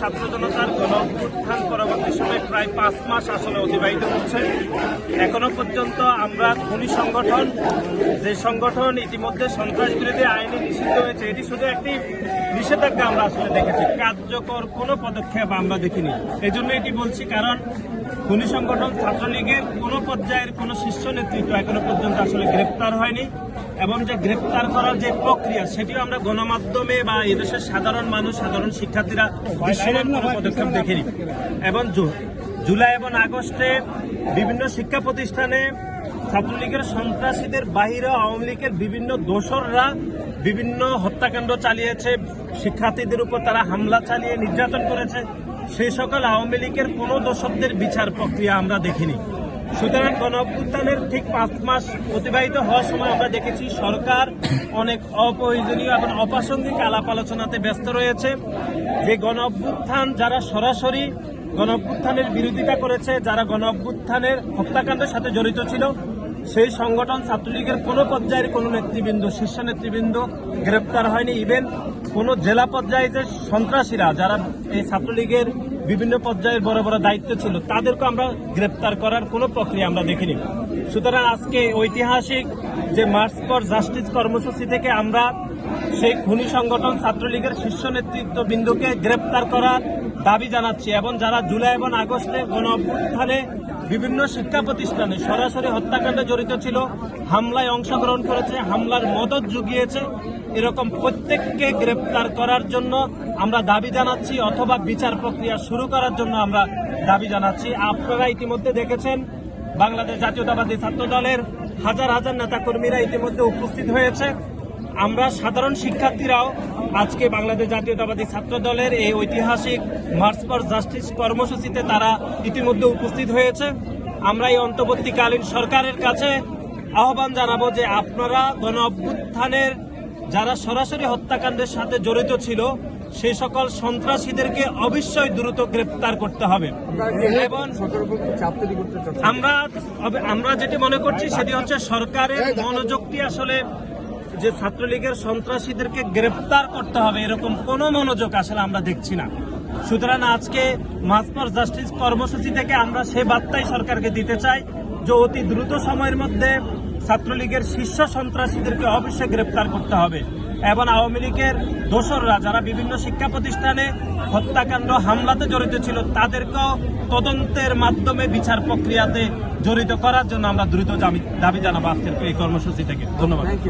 ছাত্র জনতার গণ উত্থান পরবর্তী প্রায় পাঁচ মাস অতিবাহিত পর্যন্ত আমরা সংগঠন, যে সংগঠন ইতিমধ্যে সন্ত্রাস বিরোধী আইনে নিষিদ্ধ হয়েছে, এটি শুধু একটি নিষেধাজ্ঞা আমরা আসলে দেখেছি। কার্যকর কোনো পদক্ষেপ আমরা দেখিনি। এই জন্য এটি বলছি, কারণ খনি সংগঠন, ছাত্রলীগের কোনো পর্যায়ের কোনো শীর্ষ নেতৃত্ব এখনও পর্যন্ত আসলে গ্রেপ্তার হয়নি এবং যে গ্রেপ্তার করার যে প্রক্রিয়া, সেটিও আমরা গণমাধ্যমে বা এদেশের সাধারণ মানুষ, সাধারণ শিক্ষার্থীরা কোনো পদক্ষেপ দেখিনি। এবং জুলাই এবং আগস্টে বিভিন্ন শিক্ষা প্রতিষ্ঠানে ছাত্রলীগের সন্ত্রাসীদের বাহিরে আওয়ামী লীগের বিভিন্ন দোসররা বিভিন্ন হত্যাকাণ্ড চালিয়েছে। শিক্ষার্থীদের উপর তারা হামলা চালিয়ে নির্যাতন করেছে। সেই সকল আওয়ামী লীগের কোনো দোষকদের বিচার প্রক্রিয়া আমরা দেখিনি। সুতরাং গণ ঠিক পাঁচ মাস অতিবাহিত হওয়ার সময় আমরা দেখেছি সরকার অনেক অপ্রয়োজনীয় এবং অপ্রাসঙ্গিক আলাপ আলোচনাতে ব্যস্ত রয়েছে। যে গণ যারা সরাসরি গণ বিরোধিতা করেছে, যারা গণ হত্যাকাণ্ডের সাথে জড়িত ছিল সেই সংগঠন ছাত্রলীগের কোনো পর্যায়ের কোনো নেতৃবৃন্দ, শীর্ষ নেতৃবৃন্দ গ্রেপ্তার হয়নি। ইভেন কোনো জেলা পর্যায়ে যে সন্ত্রাসীরা, যারা এই ছাত্রলীগের বিভিন্ন পর্যায়ের বড় বড় দায়িত্ব ছিল তাদেরকে আমরা গ্রেপ্তার করার কোনো প্রক্রিয়া আমরা দেখিনি। সুতরাং আজকে ঐতিহাসিক যে মার্চ ফর জাস্টিস কর্মসূচি থেকে আমরা সেই খুনি সংগঠন ছাত্রলীগের শীর্ষ নেতৃত্ববৃন্দকে গ্রেপ্তার করার দাবি জানাচ্ছি এবং যারা জুলাই এবং আগস্টের গণ অভ্যুত্থানে বিভিন্ন শিক্ষা প্রতিষ্ঠানে সরাসরি হত্যাকাণ্ডে জড়িত ছিল, হামলায় অংশগ্রহণ করেছে, হামলার মদত জুগিয়েছে। এরকম প্রত্যেককে গ্রেপ্তার করার জন্য আমরা দাবি জানাচ্ছি অথবা বিচার প্রক্রিয়া শুরু করার জন্য আমরা দাবি জানাচ্ছি। আপনারা ইতিমধ্যে দেখেছেন, বাংলাদেশ জাতীয়তাবাদী ছাত্র দলের হাজার হাজার নেতাকর্মীরা ইতিমধ্যে উপস্থিত হয়েছে। আমরা সাধারণ শিক্ষার্থীরাও আজকে বাংলাদেশ জাতীয়তাবাদী ছাত্র দলের এই ঐতিহাসিক মার্চ ফর জাস্টিস কর্মসূচিতে তারা ইতিমধ্যে উপস্থিত হয়েছে। আমরা এই অন্তর্বর্তীকালীন সরকারের কাছে আহ্বান জানাব যে আপনারা গণ অভ্যুত্থানের যারা সরাসরি হত্যাকাণ্ডের সাথে জড়িত ছিল, সেই সকল সন্ত্রাসীদেরকে অবশ্যই দ্রুত গ্রেপ্তার করতে হবে। এবং আমরা আমরা যেটি মনে করছি, সেটি হচ্ছে সরকারের মনোযোগটি আসলে যে ছাত্রলীগের সন্ত্রাসীদেরকে গ্রেপ্তার করতে হবে, এরকম কোনো মনোযোগ আসলে আমরা দেখছি না। সুতরাং আজকে মাস ফর জাস্টিস কর্মসূচি থেকে আমরা সে বার্তাই সরকারকে দিতে চাই যে অতি দ্রুত সময়ের মধ্যে ছাত্রলীগের শীর্ষ সন্ত্রাসীদেরকে অবশ্যই গ্রেপ্তার করতে হবে। এবং আওয়ামী লীগের দোসররা যারা বিভিন্ন শিক্ষা প্রতিষ্ঠানে হত্যাকাণ্ড, হামলাতে জড়িত ছিল, তাদেরকেও তদন্তের মাধ্যমে বিচার প্রক্রিয়াতে জড়িত করার জন্য আমরা দ্রুত দাবি জানাব আজকের এই কর্মসূচি থেকে। ধন্যবাদ।